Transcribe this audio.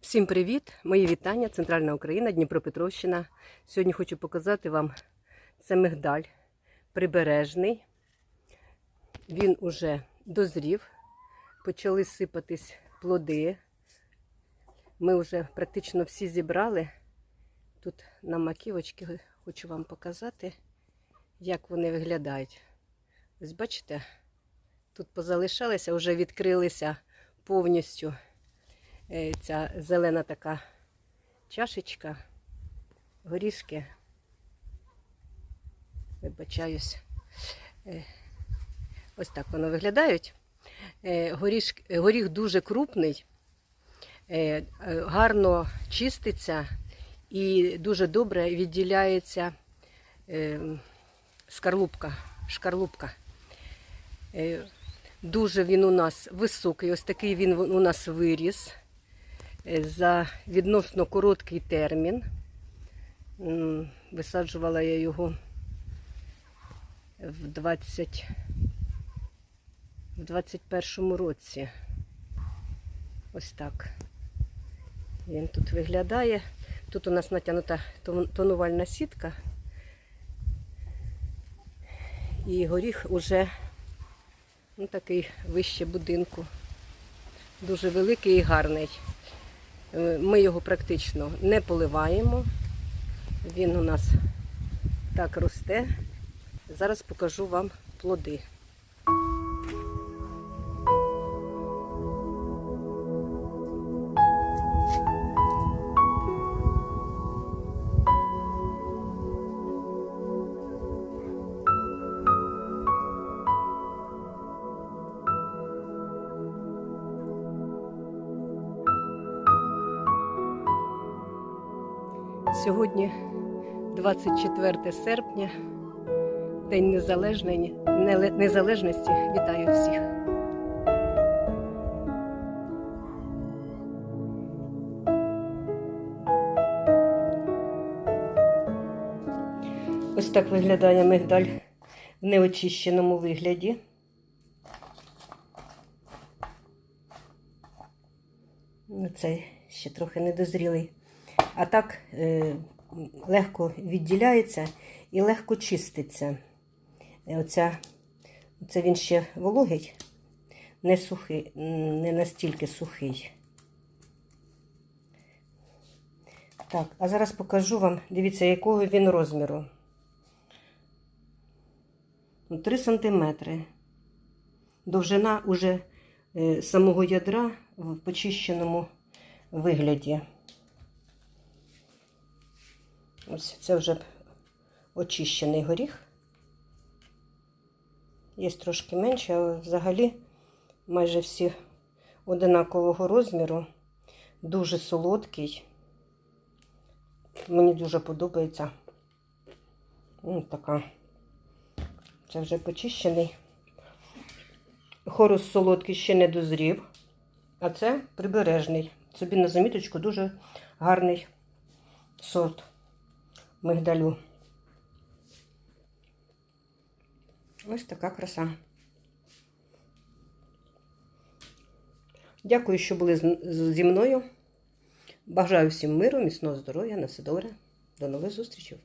Всім привіт! Мої вітання, Центральна Україна, Дніпропетровщина. Сьогодні хочу показати вам це мигдаль прибережний. Він уже дозрів, почали сипатись плоди. Ми вже практично всі зібрали. Тут на маківочки хочу вам показати, як вони виглядають. Ось бачите, тут позалишалися, вже відкрилися повністю ця зелена така чашечка, горішки. Вибачаюсь. Е, Ось так воно виглядають. Е, Горіш, горіх дуже крупний, е, е, гарно чиститься і дуже добре відділяється е, скарлупка. шкарлупка. Е, Дуже він у нас високий, ось такий він у нас виріс е, за відносно короткий термін. Висаджувала я його в 20 в 21 році. Ось так. Він тут виглядає. Тут у нас натягнута тонувальна сітка. І горіх уже ну, такий вище будинку. Дуже великий і гарний. Е, Ми його практично не поливаємо. Він у нас так росте. Зараз покажу вам плоди. Сьогодні 24 серпня, День Незалежності. Вітаю всіх. Ось так виглядає мигдаль в неочищеному вигляді. Ну, Цей ще трохи недозрілий. А так е, легко відділяється і легко чиститься. Е, Оця, це він ще вологий, не сухий, не настільки сухий. Так, а зараз покажу вам, дивіться, якого він розміру. 3 сантиметри. Довжина уже е, самого ядра в почищеному вигляді. Ось це вже очищений горіх. Є трошки менше, але взагалі майже всі одинакового розміру. Дуже солодкий. Мені дуже подобається. Ось така. Це вже почищений. Хорус солодкий ще не дозрів, а це прибережний. Собі на заміточку дуже гарний сорт мигдалю. Ось така краса. Дякую, що були зі мною. Бажаю всім миру, міцного здоров'я, на все добре. До нових зустрічей.